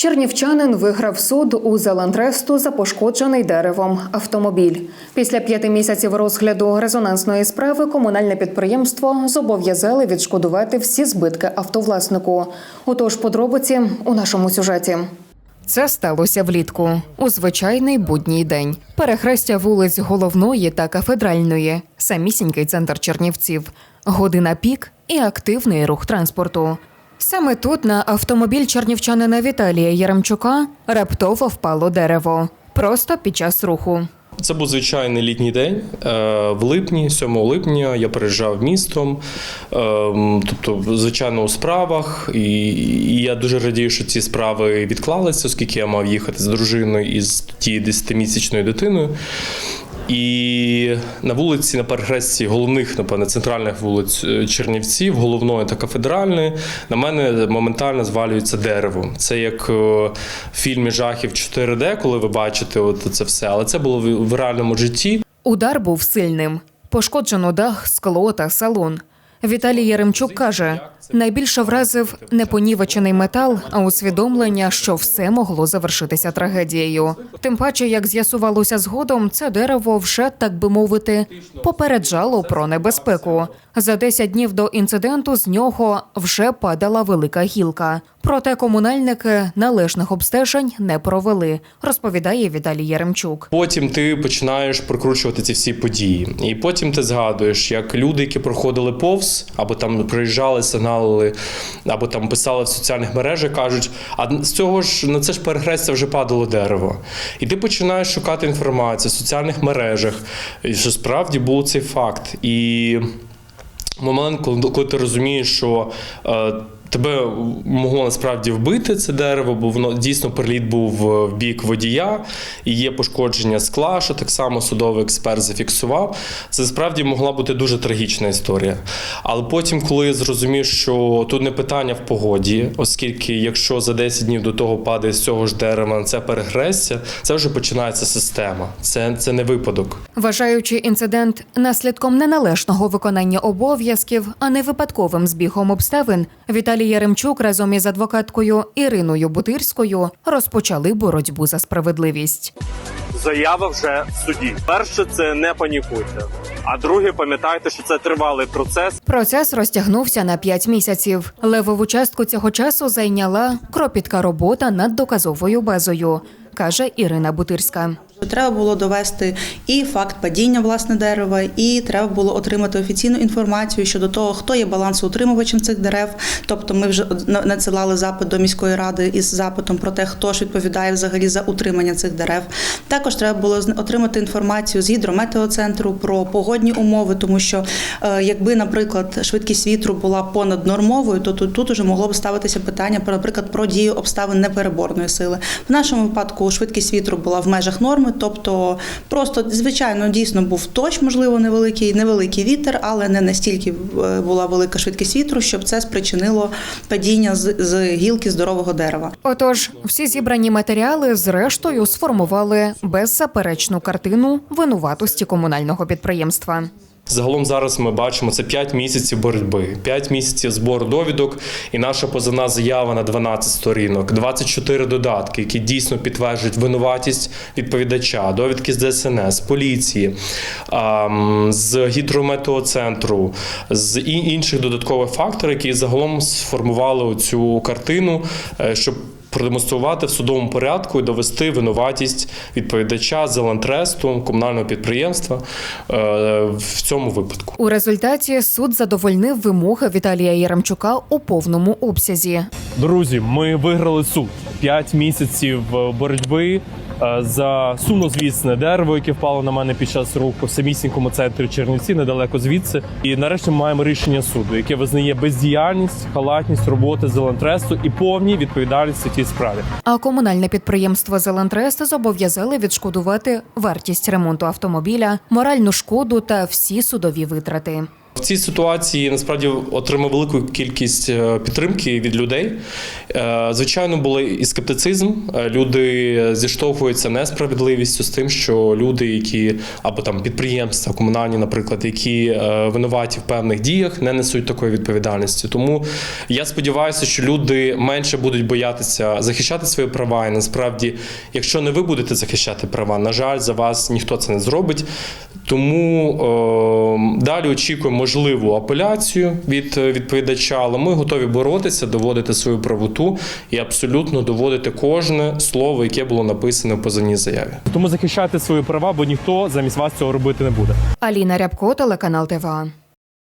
Чернівчанин виграв суд у Зелантресту за пошкоджений деревом автомобіль. Після п'яти місяців розгляду резонансної справи комунальне підприємство зобов'язали відшкодувати всі збитки автовласнику. Отож, подробиці у нашому сюжеті. Це сталося влітку у звичайний будній день. Перехрестя вулиць головної та кафедральної, самісінький центр Чернівців, година пік і активний рух транспорту. Саме тут на автомобіль чернівчанина Віталія Яремчука раптово впало дерево. Просто під час руху. Це був звичайний літній день. Е, В липні, 7 липня, я переїжджав містом, Ем, тобто, звичайно, у справах. І я дуже радію, що ці справи відклалися, оскільки я мав їхати з дружиною і з тією 10-місячною дитиною. І на вулиці, на перехресті головних, напевне, центральних вулиць е, Чернівців, головної та кафедральної, на мене моментально звалюється дерево. Це як е, в фільмі жахів 4D, коли ви бачите от це все, але це було в реальному житті. Удар був сильним. Пошкоджено дах, скло та салон. Віталій Яремчук каже: найбільше вразив не понівечений метал, а усвідомлення, що все могло завершитися трагедією. Тим паче, як з'ясувалося згодом, це дерево вже, так би мовити, попереджало про небезпеку. За 10 днів до інциденту з нього вже падала велика гілка. Проте комунальники належних обстежень не провели, розповідає Віталій Яремчук. Потім ти починаєш прокручувати ці всі події. І потім ти згадуєш, як люди, які проходили повз, або там приїжджали, сигналили, або там писали в соціальних мережах, кажуть, а з цього ж на це ж перехрестя вже падало дерево. І ти починаєш шукати інформацію в соціальних мережах, що справді був цей факт. І момент, коли, ти розумієш, що е, тебе могло насправді вбити це дерево, бо воно дійсно приліт був в в бік водія, і є пошкодження скла, що так само судовий експерт зафіксував. Це справді могла бути дуже трагічна історія. Але потім, коли я зрозумів, що тут не питання в погоді, оскільки якщо за 10 днів до того падає з цього ж дерева це перехрестя, це вже починається система. Це, це не випадок. Вважаючи інцидент наслідком неналежного виконання обов'язків, а не випадковим збігом обставин, Віталій Яремчук разом із адвокаткою Іриною Бутирською розпочали боротьбу за справедливість. заява вже в суді. Перше, це не панікуйте. А друге, пам'ятайте, що це тривалий процес. Процес розтягнувся на 5 місяців. Левову частку цього часу зайняла кропітка робота над доказовою базою, каже Ірина Бутирська. Треба було довести і факт падіння власне дерева, і треба було отримати офіційну інформацію щодо того, хто є балансоутримувачем цих дерев. Тобто, ми вже надсилали запит до міської ради із запитом про те, хто ж відповідає взагалі за утримання цих дерев. Також треба було отримати інформацію з гідрометеоцентру про погодні умови, тому що е, якби, наприклад, швидкість вітру була понад нормовою, то тут, тут уже могло б ставитися питання про, наприклад, про дію обставин непереборної сили. В нашому випадку швидкість вітру була в межах норми, тобто просто звичайно дійсно був дощ, можливо, невеликий, невеликий вітер, але не настільки е, була велика швидкість вітру, щоб це спричинило падіння з, з гілки здорового дерева. Отож, всі зібрані матеріали зрештою сформували беззаперечну картину винуватості комунального підприємства. Загалом зараз ми бачимо це 5 місяців боротьби, 5 місяців збору довідок, і наша позовна заява на 12 сторінок, 24 додатки, які дійсно підтверджують винуватість відповідача, довідки з ДСНС, поліції, з гідрометеоцентру, з інших додаткових факторів, які загалом сформували цю картину, е, щоб продемонструвати в судовому порядку і довести винуватість відповідача Зелантресту, комунального підприємства е, в цьому випадку. У результаті суд задовольнив вимоги Віталія Яремчука у повному обсязі. Друзі, ми виграли суд. П'ять місяців е, боротьби за сумнозвісне дерево, яке впало на мене під час руху в самісінькому центрі Чернівці, недалеко звідси. І нарешті ми маємо рішення суду, яке визнає бездіяльність, халатність роботи Зелентресту і повні відповідальності в тій справі. А комунальне підприємство Зелантрест зобов'язали відшкодувати вартість ремонту автомобіля, моральну шкоду та всі судові витрати. В цій ситуації насправді отримав велику кількість е, підтримки від людей. Е, Звичайно, були і скептицизм. Е, Люди зіштовхуються несправедливістю з тим, що люди, які або там підприємства, комунальні, наприклад, які винуваті в певних діях, не несуть такої відповідальності. Тому я сподіваюся, що люди менше будуть боятися захищати свої права. І насправді, якщо не ви будете захищати права, на жаль, за вас ніхто це не зробить. Тому е, далі очікуємо можливу апеляцію від е, відповідача, але ми готові боротися, доводити свою правоту і абсолютно доводити кожне слово, яке було написане в позивній заяві. Тому захищайте свої права, бо ніхто замість вас цього робити не буде. Аліна Рябко, телеканал ТВА.